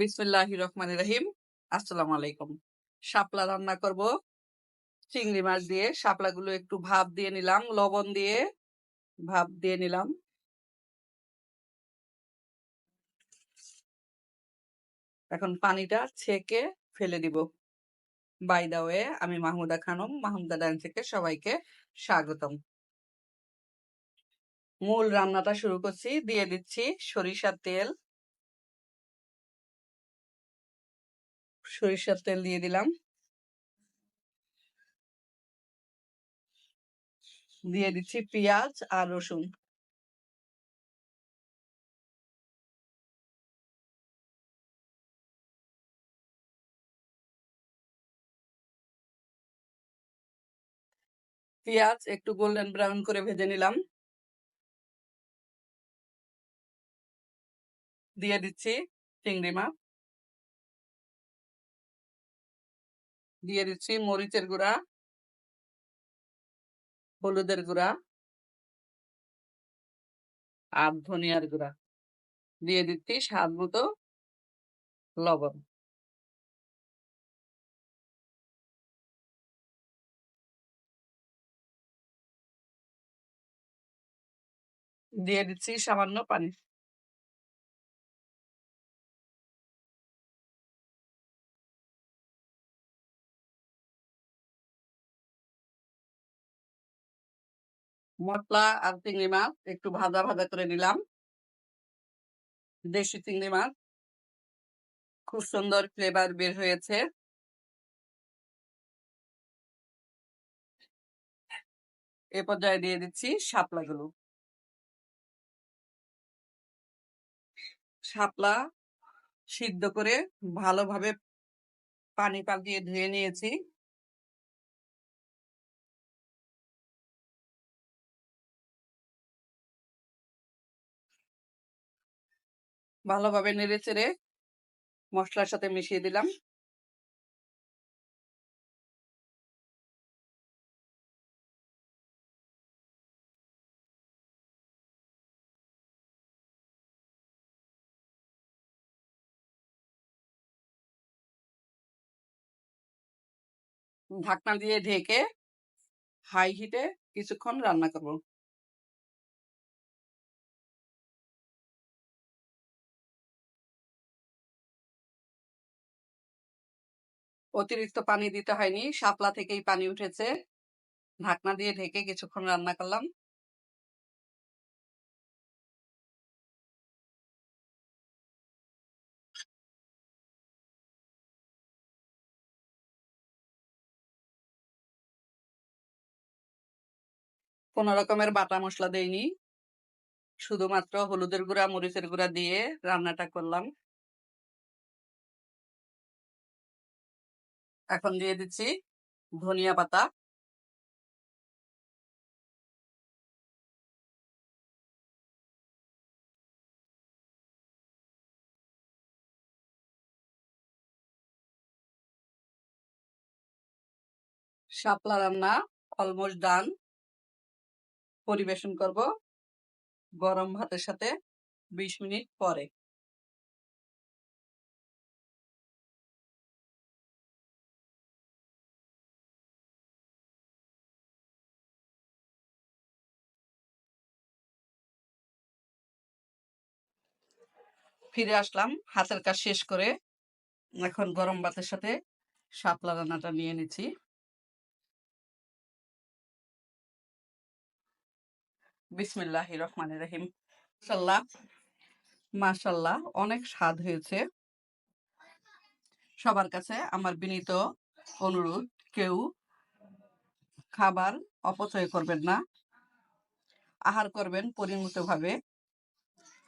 বিসমিল্লাহ রহমান রহিম। আসসালামু আলাইকুম। শাপলা রান্না করব। চিংড়ি মাছ দিয়ে শাপলাগুলো একটু ভাপ দিয়ে নিলাম, লবণ দিয়ে ভাপ দিয়ে নিলাম। এখন পানিটা ছেঁকে ফেলে দিব। বাই দা ওয়ে, আমি মাহমুদা খানম, মাহমুদা ডান থেকে সবাইকে স্বাগতম। মূল রান্নাটা শুরু করছি, দিয়ে দিচ্ছি সরিষার তেল। সরিষার তেল দিয়ে দিলাম। দিয়ে দিচ্ছি পেঁয়াজ আর রসুন। পেঁয়াজ একটু গোল্ডেন ব্রাউন করে ভেজে নিলাম। দিয়ে দিচ্ছি চিংড়ি মাছ। দিয়ে দিচ্ছি মরিচের গুঁড়া, হলুদের গুঁড়া আর ধনিয়ার গুঁড়া। দিয়ে দিচ্ছি স্বাদ মতো লবণ। দিয়ে দিচ্ছি সামান্য পানি। মশলা আর চিংড়ি মাছ একটু ভাজা ভাজা করে নিলাম। দেশি চিংড়ি মাছ। খুব সুন্দর ফ্লেভার বের হয়েছে। এ পর্যায়ে দিয়ে দিচ্ছি শাপলাগুলো। শাপলা সিদ্ধ করে ভালোভাবে পানি পাল্টিয়ে ধুয়ে নিয়েছি। ভালোভাবে নেড়ে চেড়ে মশলার সাথে মিশিয়ে দিলাম। ঢাকনা দিয়ে ঢেকে হাই হিটে কিছুক্ষণ রান্না করব। অতিরিক্ত পানি দিতে হয়নি। শাপলা থেকেই পানি উঠেছে। ঢাকনা দিয়ে ঢেকে কিছুক্ষণ রান্না করলাম। কোন রকমের বাটা মশলা দেইনি। শুধুমাত্র হলুদের গুঁড়া, মরিচের গুঁড়া দিয়ে রান্নাটা করলাম। এখন দিয়ে দিচ্ছি ধনিয়া পাতা। শাপলা রান্না অলমোস্ট ডান পরিবেশন করব গরম ভাতের সাথে বিশ মিনিট পরে। ফিরে আসলাম। হাতের কাজ শেষ করে এখন গরম ভাতের সাথে শাপলা রান্নাটা নিয়ে নিচ্ছি। বিসমিল্লাহ রহমান রহিম। সাল্লাহ মাসাল্লাহ অনেক স্বাদ হয়েছে। সবার কাছে আমার বিনীত অনুরোধ, কেউ খাবার অপচয় করবেন না। আহার করবেন পরিমিতভাবে।